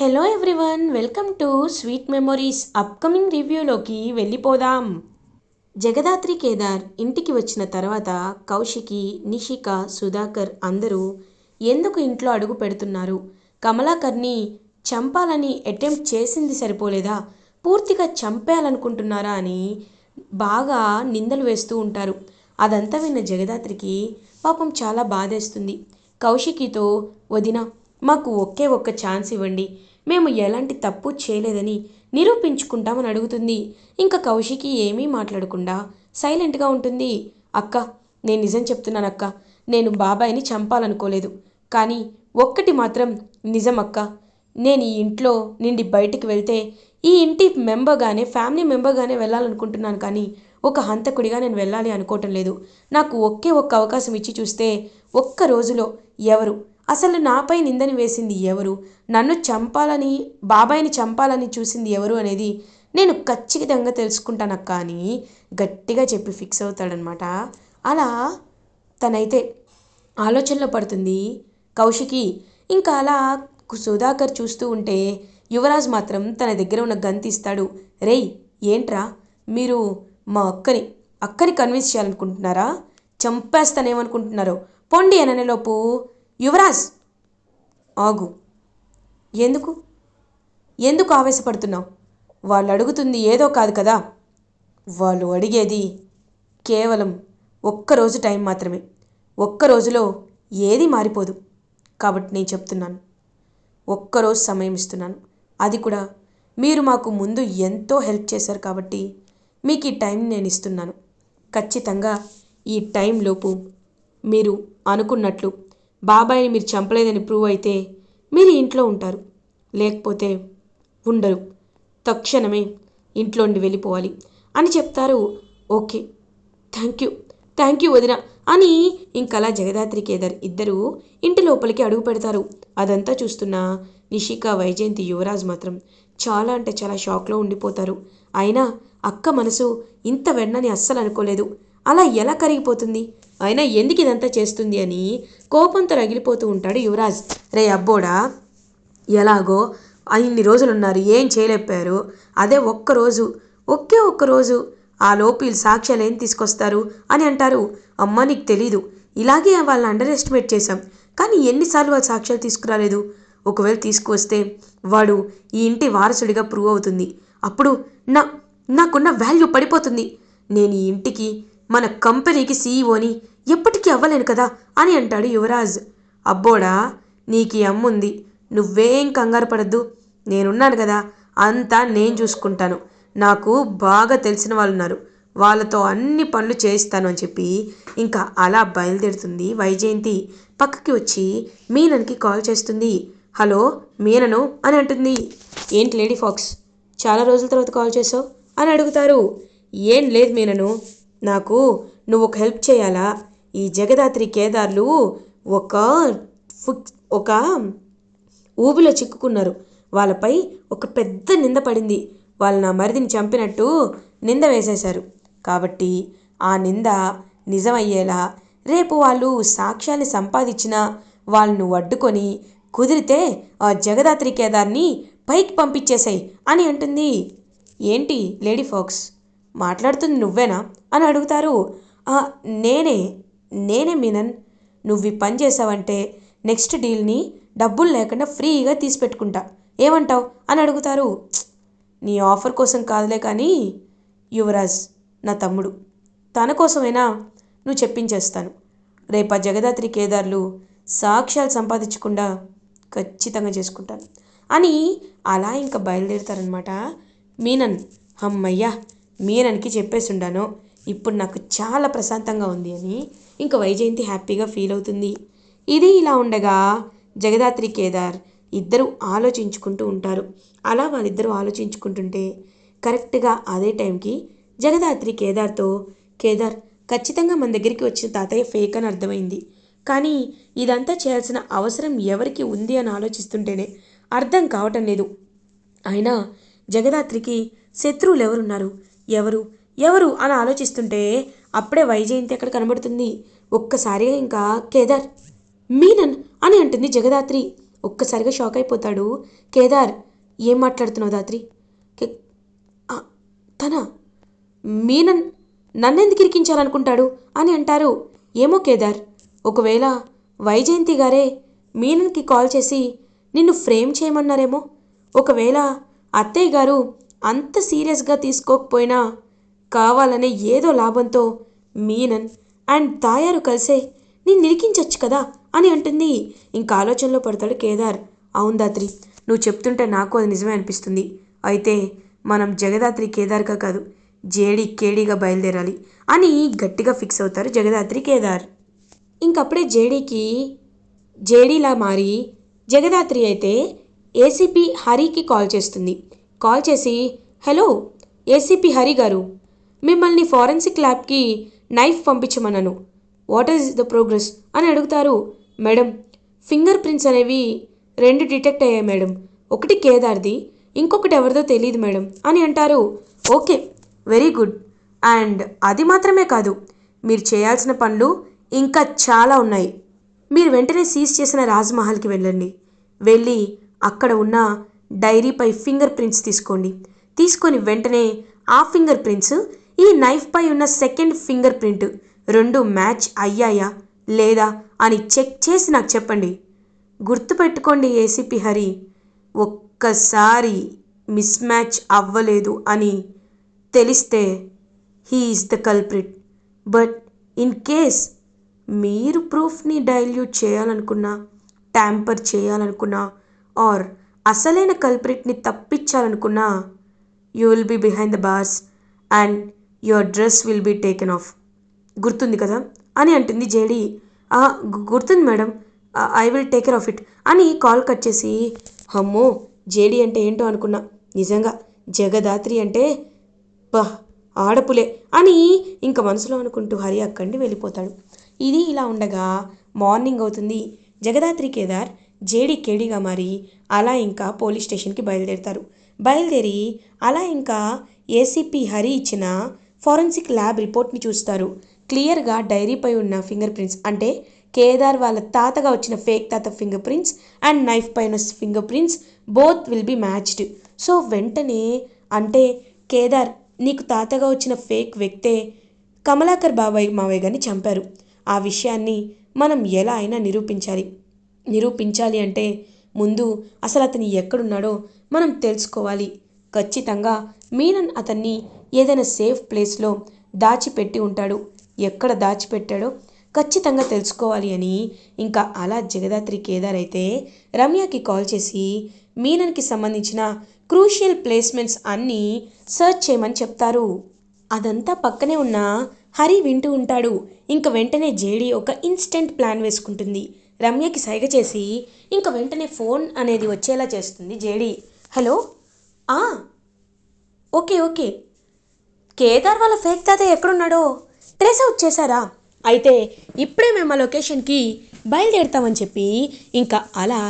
Hello everyone welcome to sweet memories upcoming రివ్యూలోకి వెళ్ళిపోదాం. జగదాత్రి కేదార్ ఇంటికి వచ్చిన తర్వాత కౌశికి నిషిక సుధాకర్ అందరూ ఎందుకు ఇంట్లో అడుగు పెడుతున్నారు? కమలాకర్ని చంపాలని అటెంప్ట్ చేసింది సరిపోలేదా? పూర్తిగా చంపేయాలనుకుంటున్నారా అని బాగా నిందలు వేస్తూ ఉంటారు. అదంతా విన్న జగదాత్రికి పాపం చాలా బాధేస్తుంది. కౌశికితో వదిన మాకు ఒకే ఒక్క ఛాన్స్ ఇవ్వండి. మేము ఎలాంటి తప్పు చేయలేదని నిరూపించుకుంటామని అడుగుతుంది. ఇంకా కౌశికి ఏమీ మాట్లాడకుండా సైలెంట్గా ఉంటుంది. అక్క నేను నిజం చెప్తున్నాను అక్క. నేను బాబాయిని చంపాలనుకోలేదు. కానీ ఒక్కటి మాత్రం నిజం అక్క. నేను ఈ ఇంట్లో నుండి బయటికి వెళ్తే ఈ ఇంటి మెంబర్గానే ఫ్యామిలీ మెంబర్గానే వెళ్ళాలనుకుంటున్నాను కానీ ఒక హంతకుడిగా నేను వెళ్ళాలి అనుకోవటం లేదు. నాకు ఒకే ఒక్క అవకాశం ఇచ్చి చూస్తే ఒక్క రోజులో ఎవరు అసలు నాపై నిందని వేసింది ఎవరు? నన్ను చంపాలని బాబాయిని చంపాలని చూసింది ఎవరు అనేది నేను ఖచ్చితంగా తెలుసుకుంటానక్క అని గట్టిగా చెప్పి ఫిక్స్ అవుతాడనమాట అలా తనైతే ఆలోచనలో పడుతుంది. కౌశికి ఇంకా అలా సుధాకర్ చూస్తూ ఉంటే యువరాజ్ మాత్రం తన దగ్గర ఉన్న గన్ తీస్తాడు. రేయ్ ఏంట్రా? మీరు మా అక్కని అక్కని కన్విన్స్ చేయాలనుకుంటున్నారా? చంపేస్తానేమనుకుంటున్నారో? పొండి అననేలోపు యువరాజ్! ఆగు. ఎందుకు? ఎందుకు ఆవేశపడుతున్నావు? వాళ్ళు అడుగుతుంది ఏదో కాదు కదా? వాళ్ళు అడిగేది కేవలం ఒక్కరోజు టైం మాత్రమే. ఒక్క రోజులో ఏది మారిపోదు. కాబట్టి నేను చెప్తున్నాను. ఒక్కరోజు సమయం ఇస్తున్నాను. అది కూడా మీరు మాకు ముందు ఎంతో హెల్ప్ చేశారు కాబట్టి మీకు ఈ టైం నేను ఇస్తున్నాను. ఖచ్చితంగా ఈ టైంలోపు మీరు అనుకున్నట్లు బాబాయిని మీరు చంపలేదని ప్రూవ్ అయితే మీరు ఇంట్లో ఉంటారు. లేకపోతే ఉండరు. తక్షణమే ఇంట్లో నుండి వెళ్ళిపోవాలి అని చెప్తారు. Okay. Thank you. Thank you వదిన అని ఇంకలా జగదాత్రి కేదర్ ఇద్దరు ఇంటి లోపలికి అడుగు పెడతారు. అదంతా చూస్తున్న నిషిక వైజయంతి యువరాజ్ మాత్రం చాలా అంటే చాలా షాక్లో ఉండిపోతారు. అయినా అక్క మనసు ఇంత వెన్నని అస్సలు అనుకోలేదు. అలా ఎలా కరిగిపోతుంది? అయినా ఎందుకు ఇదంతా చేస్తుంది అని కోపంతో రగిలిపోతూ ఉంటాడు యువరాజ్. రే అబ్బోడా ఎలాగో ఇన్ని రోజులు ఉన్నారు ఏం చేయలేపారు అదే ఒక్కరోజు ఒకే ఒక్కరోజు ఆ లోపీలు సాక్ష్యాలు ఏం తీసుకొస్తారు అని అంటారు. అమ్మ నీకు తెలీదు. ఇలాగే వాళ్ళని అండర్ ఎస్టిమేట్ చేశాం. కానీ ఎన్నిసార్లు వాళ్ళు సాక్ష్యాలు తీసుకురాలేదు? ఒకవేళ తీసుకువస్తే వాడు ఈ ఇంటి వారసుడిగా ప్రూవ్ అవుతుంది. అప్పుడు నా నాకున్న వాల్యూ పడిపోతుంది. నేను ఈ ఇంటికి మన కంపెనీకి సీఈఓని ఎప్పటికీ అవ్వలేను కదా అని అంటాడు యువరాజ్. అబ్బోడా నీకు ఈ అమ్ముంది. నువ్వేం కంగారు పడద్దు. నేనున్నాను కదా అంతా నేను చూసుకుంటాను. నాకు బాగా తెలిసిన వాళ్ళు ఉన్నారు వాళ్ళతో అన్ని పనులు చేయిస్తాను అని చెప్పి ఇంకా అలా బయలుదేరుతుంది వైజయంతి. పక్కకి వచ్చి మీనన్కి కాల్ చేస్తుంది. హలో మీనను అని అంటుంది. ఏంటి లేడీ ఫాక్స్ చాలా రోజుల తర్వాత కాల్ చేసావు అని అడుగుతారు. ఏం లేదు మీనను నాకు నువ్వు ఒక హెల్ప్ చేయాలా? ఈ జగదాత్రి కేదార్లు ఒక ఫుక్ ఒక ఊబిలో చిక్కుకున్నారు. వాళ్ళపై ఒక పెద్ద నింద పడింది. వాళ్ళు నా మరిదిని చంపినట్టు నింద వేసేశారు. కాబట్టి ఆ నింద నిజమయ్యేలా రేపు వాళ్ళు సాక్ష్యాన్ని సంపాదించిన వాళ్ళను అడ్డుకొని కుదిరితే ఆ జగదాత్రి కేదార్ని పైకి పంపించేసాయి అని అంటుంది ఏంటి లేడీ ఫాక్స్? మాట్లాడుతుంది నువ్వేనా? అని అడుగుతారు. నేనే నేనే మీనన్ నువ్వు ఈ పని చేసావంటే నెక్స్ట్ డీల్ని డబ్బులు లేకుండా ఫ్రీగా తీసి పెట్టుకుంటా ఏమంటావు? అని అడుగుతారు. నీ ఆఫర్ కోసం కాదులే కానీ యువరాజ్ నా తమ్ముడు తన కోసమైనా నువ్వు చెప్పించేస్తాను. రేపు ఆ జగదాత్రి కేదార్లు సాక్ష్యాలు సంపాదించకుండా ఖచ్చితంగా చేసుకుంటాను. అని అలా ఇంకా బయలుదేరుతారనమాట మీనన్. అమ్మయ్యా మీనన్కి చెప్పేసి ఉండాను. ఇప్పుడు నాకు చాలా ప్రశాంతంగా ఉంది అని ఇంకా వైజయంతి హ్యాపీగా ఫీల్ అవుతుంది. ఇది ఇలా ఉండగా జగదాత్రి కేదార్ ఇద్దరు ఆలోచించుకుంటూ ఉంటారు. అలా వాళ్ళిద్దరూ ఆలోచించుకుంటుంటే కరెక్ట్గా అదే టైంకి జగదాత్రి కేదార్తో కేదార్ ఖచ్చితంగా మన దగ్గరికి వచ్చిన తాతయ్య ఫేక్ అని అర్థమైంది. కానీ ఇదంతా చేయాల్సిన అవసరం ఎవరికి ఉంది అని ఆలోచిస్తుంటేనే అర్థం కావటం లేదు. అయినా జగదాత్రికి శత్రువులు ఎవరున్నారు? ఎవరు? ఎవరు అని ఆలోచిస్తుంటే అప్పుడే వైజయంతి అక్కడ కనబడుతుంది. ఒక్కసారిగా ఇంకా కేదార్ మీనన్ అని అంటుంది జగదాత్రి. ఒక్కసారిగా షాక్ అయిపోతాడు. కేదార్ ఏం మాట్లాడుతున్నావు దాత్రి? తన మీనన్ నన్నెందుకు ఇరికించాలనుకుంటాడు అని అంటారు. ఏమో కేదార్ ఒకవేళ వైజయంతి గారే మీనన్కి కాల్ చేసి నిన్ను ఫ్రేమ్ చేయమన్నారేమో. ఒకవేళ అత్తయ్య గారు అంత సీరియస్గా తీసుకోకపోయినా కావాలనే ఏదో లాభంతో మీనన్ అండ్ తాయారు కలిసే నేను నిరికించవచ్చు కదా అని అంటుంది. ఇంకా ఆలోచనలో పడతాడు కేదార్. అవును దాత్రి నువ్వు చెప్తుంటే నాకు అది నిజమే అనిపిస్తుంది. అయితే మనం జగదాత్రి కేదార్గా కాదు జేడి కేడీగా బయలుదేరాలి అని గట్టిగా ఫిక్స్ అవుతారు జగదాత్రి కేదార్. ఇంకప్పుడే జేడీకి జేడీలా మారి జగదాత్రి అయితే ఏసీపీ హరికి కాల్ చేస్తుంది. కాల్ చేసి హలో ఏసీపీ హరి గారు మిమ్మల్ని ఫారెన్సిక్ ల్యాబ్కి నైఫ్ పంపించమన్నాను వాట్ ఈస్ ద ప్రోగ్రెస్? అని అడుగుతారు. మేడం ఫింగర్ ప్రింట్స్ అనేవి రెండు డిటెక్ట్ అయ్యాయి మేడం. ఒకటి కేదార్ది ఇంకొకటి ఎవరిదో తెలియదు మేడం అని అంటారు. Okay very good. అండ్ అది మాత్రమే కాదు మీరు చేయాల్సిన పనులు ఇంకా చాలా ఉన్నాయి. మీరు వెంటనే సీజ్ చేసిన రాజ్మహల్కి వెళ్ళండి. వెళ్ళి అక్కడ ఉన్న డైరీపై ఫింగర్ ప్రింట్స్ తీసుకోండి. తీసుకొని వెంటనే ఆ ఫింగర్ ప్రింట్స్ ఈ నైఫ్పై ఉన్న సెకండ్ ఫింగర్ ప్రింట్ రెండు మ్యాచ్ అయ్యాయా లేదా అని చెక్ చేసి నాకు చెప్పండి. గుర్తుపెట్టుకోండి ఏసీపీ హరి ఒక్కసారి మిస్ మ్యాచ్ అవ్వలేదు అని తెలిస్తే he is the culprit but in case మీరు ప్రూఫ్ని డైల్యూట్ చేయాలనుకున్నా ట్యాంపర్ చేయాలనుకున్నా ఆర్ అసలైన కల్ప్రిట్ని తప్పించాలనుకున్నా you will be behind the bars and your dress will be taken off గుర్తుంది కదా? అని అంటుంది జేడి. గుర్తుంది madam. I will take care of it అని కాల్ కట్ చేసి అమ్మో జేడి అంటే ఏంటో అనుకున్నా. నిజంగా జగదాత్రి అంటే బా ఆడపులే అని ఇంకా మనసులో అనుకుంటూ హరి అక్కడి వెళ్ళిపోతాడు. ఇది ఇలా ఉండగా మార్నింగ్ అవుతుంది. జగదాత్రి కేదార్ జేడి కేడిగా మారి అలా ఇంకా పోలీస్ స్టేషన్కి బయలుదేరుతారు. బయలుదేరి అలా ఇంకా ఏసీపీ హరి ఇచ్చిన ఫారెన్సిక్ ల్యాబ్ రిపోర్ట్ని చూస్తారు. క్లియర్గా డైరీపై ఉన్న ఫింగర్ ప్రింట్స్ అంటే కేదార్ వాళ్ళ తాతగా వచ్చిన ఫేక్ తాత ఫింగర్ ప్రింట్స్ అండ్ నైఫ్ పైన finger prints both will be matched. So వెంటనే అంటే కేదార్ నీకు తాతగా వచ్చిన ఫేక్ వ్యక్తే కమలాకర్ బాబాయ్ మావయ్య గారిని చంపారు. ఆ విషయాన్ని మనం ఎలా అయినా నిరూపించాలి. నిరూపించాలి అంటే ముందు అసలు అతను ఎక్కడున్నాడో మనం తెలుసుకోవాలి. ఖచ్చితంగా మీనన్ అతన్ని ఏదైనా సేఫ్ ప్లేస్లో దాచిపెట్టి ఉంటాడు. ఎక్కడ దాచిపెట్టాడో ఖచ్చితంగా తెలుసుకోవాలి అని ఇంకా అలా జగదాత్రి కేదార్ అయితే రమ్యకి కాల్ చేసి మీనన్కి సంబంధించిన క్రూషియల్ ప్లేస్మెంట్స్ అన్నీ సెర్చ్ చేయమని చెప్తారు. అదంతా పక్కనే ఉన్న హరి వింటూ ఉంటాడు. ఇంక వెంటనే జేడి ఒక ఇన్స్టెంట్ ప్లాన్ వేసుకుంటుంది. రమ్యకి సైగ చేసి ఇంక వెంటనే ఫోన్ అనేది వచ్చేలా చేస్తుంది JD. Hello? Okay okay. Kedar వాళ్ళ ఫేక్ తాత ఎక్కడున్నాడో ట్రేస్ అవుట్ చేశారా? అయితే ఇప్పుడే మేము ఆ లొకేషన్కి బయలుదేరుతామని చెప్పి ఇంకా అలా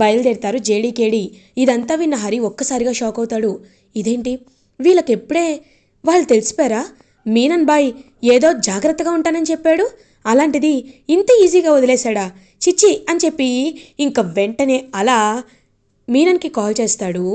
బయలుదేరుతారు జేడీకేడి. ఇదంతా విన్న హరి ఒక్కసారిగా షాక్ అవుతాడు. ఇదేంటి? వీళ్ళకి ఎప్పుడే వాళ్ళు తెలిసిపోయారా? మీనన్ బాయ్ ఏదో జాగ్రత్తగా ఉంటానని చెప్పాడు. అలాంటిది ఇంత ఈజీగా వదిలేశాడా? చిచ్చి అని చెప్పి ఇంకా వెంటనే అలా మీనన్కి కాల్ చేస్తాడు.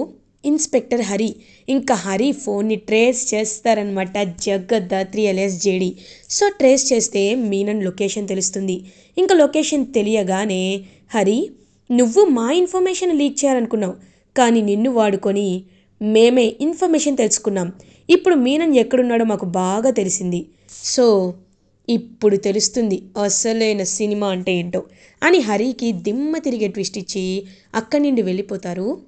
ఇన్స్పెక్టర్ హరి. ఇంకా హరి ఫోన్ని ట్రేస్ చేస్తారనమాట Jagadhatri alias JD. So trace చేస్తే మీనన్ లొకేషన్ తెలుస్తుంది. ఇంకా లొకేషన్ తెలియగానే హరి నువ్వు మా ఇన్ఫర్మేషన్ లీక్ చేయాలనుకున్నావు. కానీ నిన్ను వాడుకొని మేమే ఇన్ఫర్మేషన్ తెలుసుకున్నాం. ఇప్పుడు మీనన్ ఎక్కడున్నాడో మాకు బాగా తెలిసింది. సో ఇప్పుడు తెలుస్తుంది అసలైన సినిమా అంటే ఏంటో. అని హరికి దిమ్మ తిరిగే ట్విస్ట్ ఇచ్చి అక్కడి నుండి వెళ్ళిపోతారు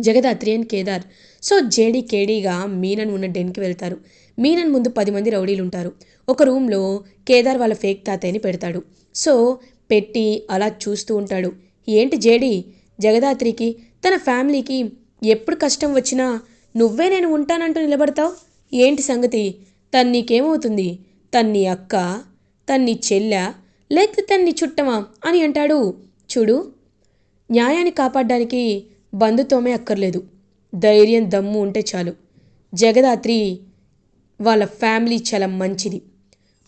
Jagadhatri and Kedar. So JD కేడీగా Menon ఉన్న డెన్కి వెళ్తారు. మీనన్ ముందు పది మంది రౌడీలు ఉంటారు. ఒక రూమ్లో కేదార్ వాళ్ళ ఫేక్ తాతయ్యని పెడతాడు. సో పెట్టి అలా చూస్తూ ఉంటాడు. ఏంటి జేడీ? జగదాత్రికి తన ఫ్యామిలీకి ఎప్పుడు కష్టం వచ్చినా నువ్వే నేను ఉంటానంటూ నిలబడతావు? ఏంటి సంగతి? తను నీకేమవుతుంది? తన్ని అక్క తన్ని చెల్లె లేక తన్ని చుట్టమా అని అంటాడు. చూడు న్యాయాన్ని కాపాడడానికి బంధుత్వమే అక్కర్లేదు. ధైర్యం దమ్ము ఉంటే చాలు. జగదాత్రి వాళ్ళ ఫ్యామిలీ చాలా మంచిది.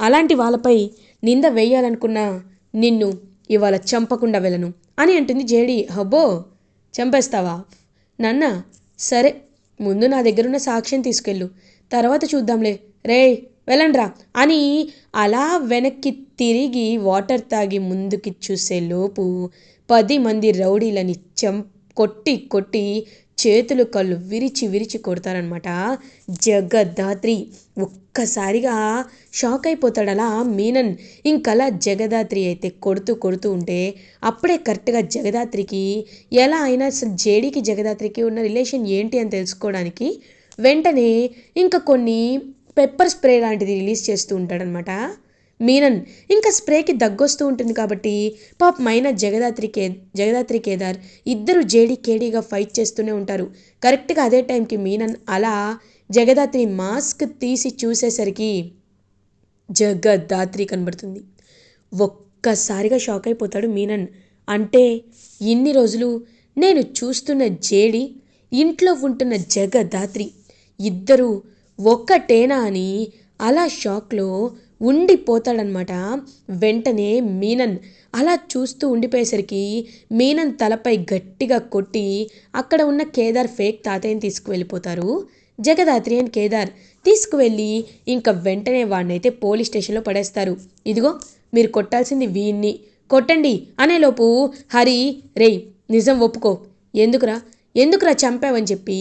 అలాంటి వాళ్ళపై నింద వేయాలనుకున్న నిన్ను ఇవాళ చంపకుండా వెళ్ళను అని అంటుంది జేడి. హబ్బో చంపేస్తావా? నాన్న సరే ముందు నా దగ్గరున్న సాక్ష్యం తీసుకెళ్ళు. తర్వాత చూద్దాంలే. రే వెళ్ళండ్రా అని అలా వెనక్కి తిరిగి వాటర్ తాగి ముందుకి చూసే లోపు పది మంది రౌడీలని చం కొట్టి కొట్టి చేతులు కళ్ళు విరిచి విరిచి కొడతారనమాట జగదాత్రి ఒక్కసారిగా షాక్ అయిపోతాడు అలా మీనన్. ఇంకలా జగదాత్రి అయితే కొడుతూ కొడుతూ ఉంటే అప్పుడే కరెక్ట్గా జగదాత్రికి ఎలా అయినా అసలు జేడీకి జగదాత్రికి ఉన్న రిలేషన్ ఏంటి అని తెలుసుకోవడానికి వెంటనే ఇంకా కొన్ని పెప్పర్ స్ప్రే లాంటిది రిలీజ్ చేస్తూ ఉంటాడనమాట మీనన్ ఇంకా స్ప్రేకి దగ్గొస్తూ ఉంటుంది కాబట్టి పాప మైన జగదాత్రి కే జగదాత్రి కేదార్ ఇద్దరు జేడీ కేడీగా ఫైట్ చేస్తూనే ఉంటారు. కరెక్ట్గా అదే టైంకి మీనన్ అలా జగదాత్రి మాస్క్ తీసి చూసేసరికి జగదాత్రి కనబడుతుంది. ఒక్కసారిగా షాక్ అయిపోతాడు మీనన్. అంటే ఇన్ని రోజులు నేను చూస్తున్న జేడి ఇంట్లో ఉంటున్న జగదాత్రి ఇద్దరు ఒక్కటేనా అని అలా షాక్లో ఉండిపోతాడనమాట. వెంటనే మీనన్ అలా చూస్తూ ఉండిపోయేసరికి మీనన్ తలపై గట్టిగా కొట్టి అక్కడ ఉన్న కేదార్ ఫేక్ తాతయ్యని తీసుకువెళ్ళిపోతారు. జగదాత్రి అండ్ కేదార్ తీసుకువెళ్ళి ఇంకా వెంటనే వాడినైతే పోలీస్ స్టేషన్లో పడేస్తారు. ఇదిగో మీరు కొట్టాల్సింది వీన్ని కొట్టండి అనేలోపు హరి రేయ్ నిజం ఒప్పుకో. ఎందుకురా? ఎందుకురా చంపావని చెప్పి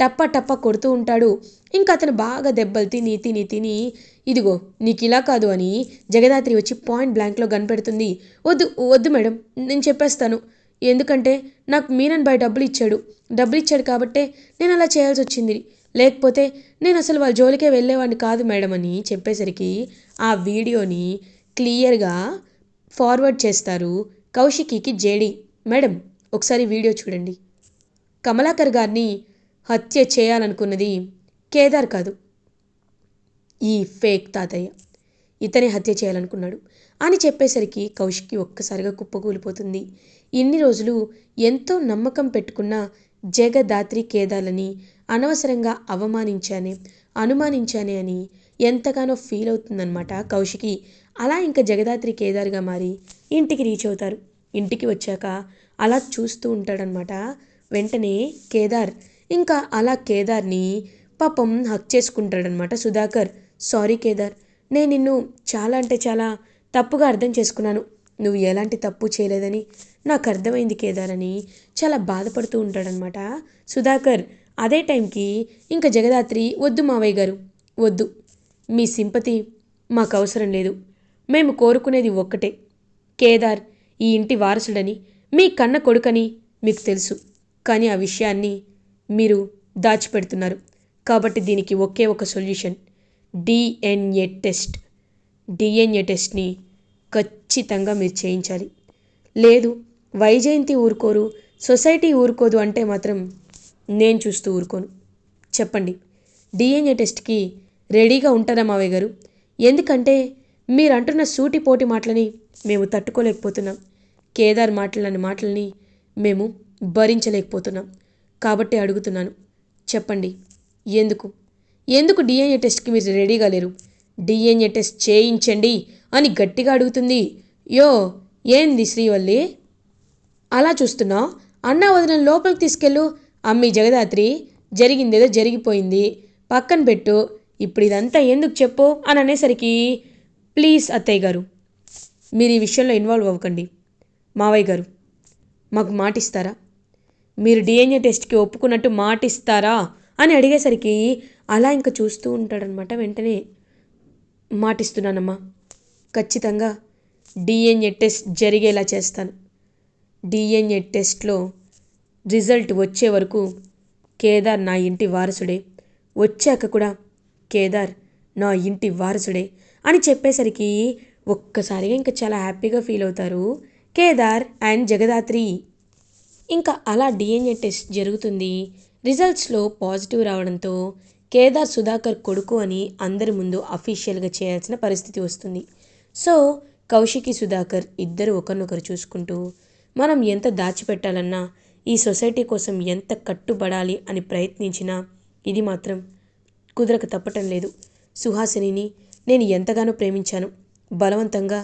టప్ప టప్ప కొడుతూ ఉంటాడు. ఇంకా అతను బాగా దెబ్బలు తిని తిని తిని ఇదిగో నీకు ఇలా కాదు అని జగదాత్రి వచ్చి పాయింట్ బ్లాంక్లో కనిపెడుతుంది వద్దు వద్దు మేడం నేను చెప్పేస్తాను. ఎందుకంటే నాకు మీనన్ బాయ్ డబ్బులు ఇచ్చాడు. డబ్బులు ఇచ్చాడు కాబట్టే నేను అలా చేయాల్సి వచ్చింది. లేకపోతే నేను అసలు వాళ్ళ జోలికే వెళ్ళేవాడిని కాదు మేడం అని చెప్పేసరికి ఆ వీడియోని క్లియర్గా ఫార్వర్డ్ చేస్తారు కౌశికీకి జేడి. మేడం ఒకసారి వీడియో చూడండి. కమలాకర్ గారిని హత్య చేయాలనుకున్నది కేదార్ కాదు. ఈ ఫేక్ తాతయ్య. ఇతనే హత్య చేయాలనుకున్నాడు. అని చెప్పేసరికి కౌశిక్కి ఒక్కసారిగా కుప్పకూలిపోతుంది ఇన్ని రోజులు ఎంతో నమ్మకం పెట్టుకున్న జగదాత్రి కేదాలని అనవసరంగా అవమానించానే అనుమానించానే అని ఎంతగానో ఫీల్ అవుతుందన్నమాట కౌశికి అలా ఇంకా జగదాత్రి కేదార్గా మారి ఇంటికి రీచ్ అవుతారు. ఇంటికి వచ్చాక అలా చూస్తూ ఉంటాడనమాట వెంటనే కేదార్ ఇంకా అలా కేదార్ని పాపం హక్ చేసుకుంటాడనమాట సుధాకర్. సారీ కేదార్ నేను నిన్ను చాలా అంటే చాలా తప్పుగా అర్థం చేసుకున్నాను. నువ్వు ఎలాంటి తప్పు చేయలేదని నాకు అర్థమైంది కేదార్ అని చాలా బాధపడుతూ ఉంటాడనమాట సుధాకర్. అదే టైంకి ఇంకా జగదాత్రి వద్దు మావయ్య గారు వద్దు. మీ సింపతి మాకు అవసరం లేదు. మేము కోరుకునేది ఒక్కటే. కేదార్ ఈ ఇంటి వారసుడని మీ కన్న కొడుకని మీకు తెలుసు. కానీ ఆ విషయాన్ని మీరు దాచిపెడుతున్నారు. కాబట్టి దీనికి ఒకే ఒక సొల్యూషన్. DNA test. డిఎన్ఏ టెస్ట్ని ఖచ్చితంగా మీరు చేయించాలి. లేదు వైజయంతి ఊరుకోరు సొసైటీ ఊరుకోదు అంటే మాత్రం నేను చూస్తూ ఊరుకోను. చెప్పండి డిఎన్ఏ టెస్ట్కి రెడీగా ఉంటారా మావయ్య గారు? ఎందుకంటే మీరు అంటున్న సూటిపోటి మాటలని మేము తట్టుకోలేకపోతున్నాం. కేదార్ మాటలని మాటలని మేము భరించలేకపోతున్నాం. కాబట్టి అడుగుతున్నాను చెప్పండి ఎందుకు? ఎందుకు డిఎన్ఏ టెస్ట్కి మీరు రెడీగా లేరు? డిఎన్ఏ టెస్ట్ చేయించండి అని గట్టిగా అడుగుతుంది. యో ఏంది శ్రీవల్లి? అలా చూస్తున్నావు అన్న వదిన లోపలికి తీసుకెళ్ళు. అమ్మి జగదాత్రి జరిగిందేదో జరిగిపోయింది. పక్కన పెట్టు. ఇప్పుడు ఇదంతా ఎందుకు చెప్పు? అని అనేసరికి ప్లీజ్ అత్తయ్య గారు మీరు ఈ విషయంలో ఇన్వాల్వ్ అవ్వకండి. మావయ్య గారు మాకు మాటిస్తారా? మీరు డిఎన్ఏ టెస్ట్కి ఒప్పుకున్నట్టు మాటిస్తారా? అని అడిగేసరికి అలా ఇంకా చూస్తూ ఉంటాడనమాట వెంటనే. మాటిస్తున్నానమ్మా. ఖచ్చితంగా డిఎన్ఏ టెస్ట్ జరిగేలా చేస్తాను. డిఎన్ఏ టెస్ట్లో రిజల్ట్ వచ్చే వరకు కేదార్ నా ఇంటి వారసుడే. వచ్చాక కూడా కేదార్ నా ఇంటి వారసుడే అని చెప్పేసరికి ఒక్కసారిగా ఇంకా చాలా హ్యాపీగా ఫీల్ అవుతారు కేదార్ అండ్ జగదాత్రి. ఇంకా అలా డిఎన్ఏ టెస్ట్ జరుగుతుంది. రిజల్ట్స్లో పాజిటివ్ రావడంతో కేదార్ సుధాకర్ కొడుకు అని అందరి ముందు అఫీషియల్గా చేయాల్సిన పరిస్థితి వస్తుంది. సో కౌశికి సుధాకర్ ఇద్దరు ఒకరినొకరు చూసుకుంటూ మనం ఎంత దాచిపెట్టాలన్నా ఈ సొసైటీ కోసం ఎంత కట్టుబడాలి అని ప్రయత్నించినా ఇది మాత్రం కుదరక తప్పటం లేదు. సుహాసినిని నేను ఎంతగానో ప్రేమించాను. బలవంతంగా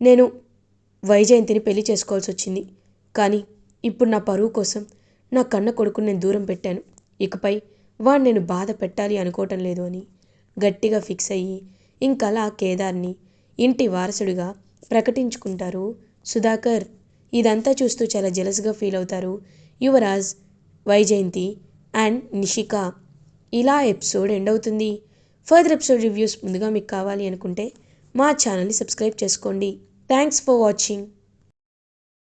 నేను వైజయంతిని పెళ్ళి చేసుకోవాల్సి వచ్చింది కానీ ఇప్పుడు నా పరువు కోసం నా కన్న కొడుకుని నేను దూరం పెట్టాను. ఇకపై వాడు నేను బాధ పెట్టాలి అనుకోవటం లేదు అని. గట్టిగా ఫిక్స్ అయ్యి ఇంకలా కేదార్ని ఇంటి వారసుడిగా ప్రకటించుకుంటారు సుధాకర్. ఇదంతా చూస్తూ చాలా జెలస్గా ఫీల్ అవుతారు యువరాజ్ వైజయంతి అండ్ నిషిక. ఇలా ఎపిసోడ్ ఎండ్ అవుతుంది. ఫర్దర్ ఎపిసోడ్ రివ్యూస్ ముందుగా మీకు కావాలి అనుకుంటే మా ఛానల్ని సబ్స్క్రైబ్ చేసుకోండి. Thanks for watching.